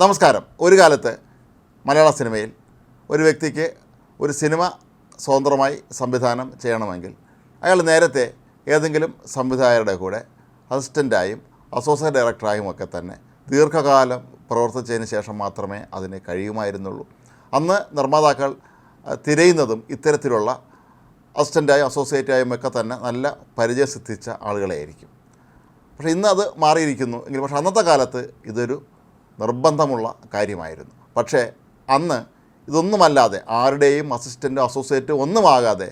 നമസ്കാരം. ഒരു കാലത്ത് മലയാള സിനിമയിൽ ഒരു വ്യക്തിക്ക് ഒരു സിനിമ സ്വതന്ത്രമായി സംവിധാനം ചെയ്യണമെങ്കിൽ അയാൾ നേരത്തെ ഏതെങ്കിലും സംവിധായകരുടെ കൂടെ അസിസ്റ്റന്റായും അസോസിയേറ്റ് ഡയറക്ടറായും ഒക്കെ തന്നെ ദീർഘകാലം പ്രവർത്തിച്ചതിന് ശേഷം മാത്രമേ അതിന് കഴിയുമായിരുന്നുള്ളൂ. അന്ന് നിർമ്മാതാക്കൾ തിരയുന്നതും ഇത്തരത്തിലുള്ള അസിസ്റ്റന്റായും അസോസിയേറ്റായും ഒക്കെ തന്നെ നല്ല പരിചയം സിദ്ധിച്ച ആളുകളെയായിരിക്കും. പക്ഷേ ഇന്ന് അത് മാറിയിരിക്കുന്നു. എങ്കിൽ പക്ഷേ അന്നത്തെ കാലത്ത് ഇതൊരു നിർബന്ധമുള്ള കാര്യമായിരുന്നു. പക്ഷേ അന്ന് ഇതൊന്നുമല്ലാതെ ആരുടെയും അസിസ്റ്റന്റോ അസോസിയേറ്റോ ഒന്നുമാകാതെ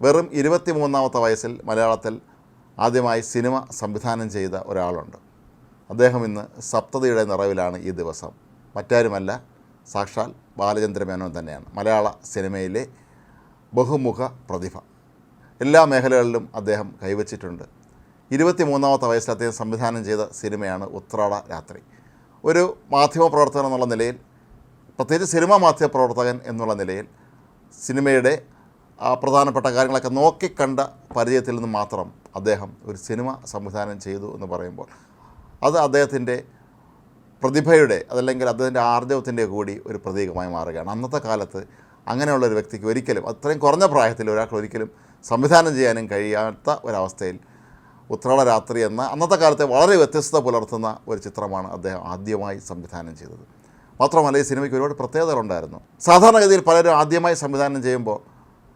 വെറും ഇരുപത്തി മൂന്നാമത്തെ വയസ്സിൽ മലയാളത്തിൽ ആദ്യമായി സിനിമ സംവിധാനം ചെയ്ത ഒരാളുണ്ട്. അദ്ദേഹം ഇന്ന് സപ്തതിയുടെ നിറവിലാണ് ഈ ദിവസം. മറ്റാരുമല്ല സാക്ഷാൽ ബാലചന്ദ്ര മേനോൻ തന്നെയാണ്. മലയാള സിനിമയിലെ ബഹുമുഖ പ്രതിഭ. എല്ലാ മേഖലകളിലും അദ്ദേഹം കൈവച്ചിട്ടുണ്ട്. ഇരുപത്തി മൂന്നാമത്തെ വയസ്സിൽ അദ്ദേഹം സംവിധാനം ചെയ്ത സിനിമയാണ് ഉത്രാട രാത്രി. ഒരു മാധ്യമ പ്രവർത്തകൻ എന്നുള്ള നിലയിൽ പ്രത്യേകിച്ച് സിനിമാ മാധ്യമ പ്രവർത്തകൻ എന്നുള്ള നിലയിൽ സിനിമയുടെ പ്രധാനപ്പെട്ട കാര്യങ്ങളൊക്കെ നോക്കിക്കണ്ട പരിചയത്തിൽ നിന്ന് മാത്രം അദ്ദേഹം ഒരു സിനിമ സംവിധാനം ചെയ്തു എന്ന് പറയുമ്പോൾ അത് അദ്ദേഹത്തിന്റെ പ്രതിഭയുടെ അതല്ലെങ്കിൽ അദ്ദേഹത്തിന്റെ ആർജവത്തിന്റെ കൂടി ഒരു പ്രതീകമായി മാറുകയാണ്. അന്നത്തെ കാലത്ത് അങ്ങനെയുള്ള ഒരു വ്യക്തിക്ക് ഒരിക്കലും അത്രയും കുറഞ്ഞ പ്രായത്തിൽ ഒരാൾക്ക് ഒരിക്കലും സംവിധാനം ചെയ്യാനും കഴിയാത്ത ഒരവസ്ഥയിൽ ഉത്രാട രാത്രി എന്ന അന്നത്തെ കാലത്തെ വളരെ വ്യത്യസ്തത പുലർത്തുന്ന ഒരു ചിത്രമാണ് അദ്ദേഹം ആദ്യമായി സംവിധാനം ചെയ്തത്. മാത്രമല്ല ഈ സിനിമയ്ക്ക് ഒരുപാട് പ്രത്യേകതകളുണ്ടായിരുന്നു. സാധാരണഗതിയിൽ പലരും ആദ്യമായി സംവിധാനം ചെയ്യുമ്പോൾ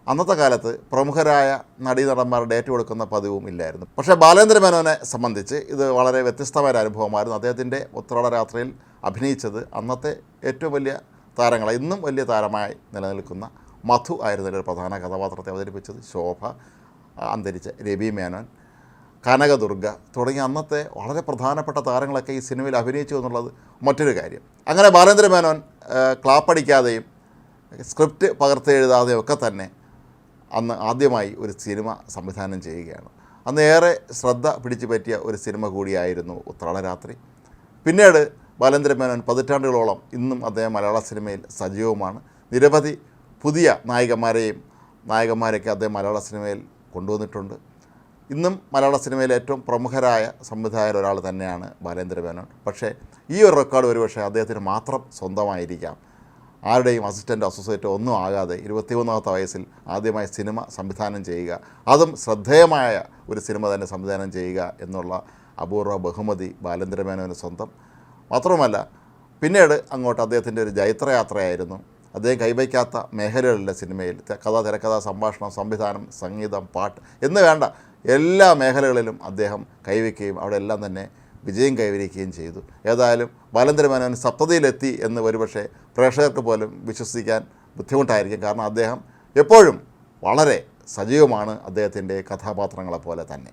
അന്നത്തെ കാലത്ത് പ്രമുഖരായ നടീനടന്മാർ ഡേറ്റ് കൊടുക്കുന്ന പതിവും ഇല്ലായിരുന്നു. പക്ഷേ ബാലേന്ദ്ര മേനോനെ സംബന്ധിച്ച് ഇത് വളരെ വ്യത്യസ്തമായ ഒരു അനുഭവമായിരുന്നു. അദ്ദേഹത്തിന്റെ ഉത്രാട രാത്രിയിൽ അഭിനയിച്ചത് അന്നത്തെ ഏറ്റവും വലിയ താരങ്ങൾ ഇന്നും വലിയ താരമായി നിലനിൽക്കുന്ന മധു ആയിരുന്നു. ഇതിൽ ഒരു പ്രധാന കഥാപാത്രത്തെ അവതരിപ്പിച്ചത് ശോഭ അന്തരിച്ച രവി മേനോൻ. കനകദുർഗ തുടങ്ങിയ അന്നത്തെ വളരെ പ്രധാനപ്പെട്ട താരങ്ങളൊക്കെ ഈ സിനിമയിൽ അഭിനയിച്ചു എന്നുള്ളത് മറ്റൊരു കാര്യം. അങ്ങനെ ബാലേന്ദ്ര മേനോൻ ക്ലാപ്പടിക്കാതെയും സ്ക്രിപ്റ്റ് പകർത്തി എഴുതാതെയും ഒക്കെ തന്നെ അന്ന് ആദ്യമായി ഒരു സിനിമ സംവിധാനം ചെയ്യുകയാണ്. അന്ന് ഏറെ ശ്രദ്ധ പിടിച്ചു പറ്റിയ ഒരു സിനിമ കൂടിയായിരുന്നു ഉത്രാട രാത്രി. പിന്നീട് ബാലേന്ദ്ര മേനോൻ പതിറ്റാണ്ടുകളോളം ഇന്നും അദ്ദേഹം മലയാള സിനിമയിൽ സജീവമാണ്. നിരവധി പുതിയ നായികമാരെയും നായകന്മാരെയൊക്കെ അദ്ദേഹം മലയാള സിനിമയിൽ കൊണ്ടുവന്നിട്ടുണ്ട്. ഇന്നും മലയാള സിനിമയിലെ ഏറ്റവും പ്രമുഖരായ സംവിധായകർ ഒരാൾ തന്നെയാണ് ബാലേന്ദ്ര മേനോൻ. പക്ഷേ ഈ ഒരു റെക്കോർഡ് ഒരുപക്ഷെ അദ്ദേഹത്തിന് മാത്രം സ്വന്തമായിരിക്കാം. ആരുടെയും അസിസ്റ്റന്റ് അസോസിയേറ്റോ ഒന്നും ആകാതെ ഇരുപത്തിമൂന്നാമത്തെ വയസ്സിൽ ആദ്യമായി സിനിമ സംവിധാനം ചെയ്യുക അതും ശ്രദ്ധേയമായ ഒരു സിനിമ തന്നെ സംവിധാനം ചെയ്യുക എന്നുള്ള അപൂർവ ബഹുമതി ബാലേന്ദ്ര മേനോന് സ്വന്തം. മാത്രമല്ല പിന്നീട് അങ്ങോട്ട് അദ്ദേഹത്തിന്റെ ഒരു ജൈത്രയാത്രയായിരുന്നു. അദ്ദേഹം കൈവയ്ക്കാത്ത മേഖലകളിലെ സിനിമയിൽ കഥ തിരക്കഥ സംഭാഷണം സംവിധാനം സംഗീതം പാട്ട് എന്ന് വേണ്ട എല്ലാ മേഖലകളിലും അദ്ദേഹം കൈവയ്ക്കുകയും അവിടെ എല്ലാം തന്നെ വിജയം കൈവരിക്കുകയും ചെയ്തു. ഏതായാലും ബാലന്തര മേനോൻ സപ്തതിയിലെത്തി എന്ന് ഒരുപക്ഷെ പ്രേക്ഷകർക്ക് പോലും വിശ്വസിക്കാൻ ബുദ്ധിമുട്ടായിരിക്കും. കാരണം അദ്ദേഹം എപ്പോഴും വളരെ സജീവമാണ് അദ്ദേഹത്തിന്റെ കഥാപാത്രങ്ങളെ പോലെ തന്നെ.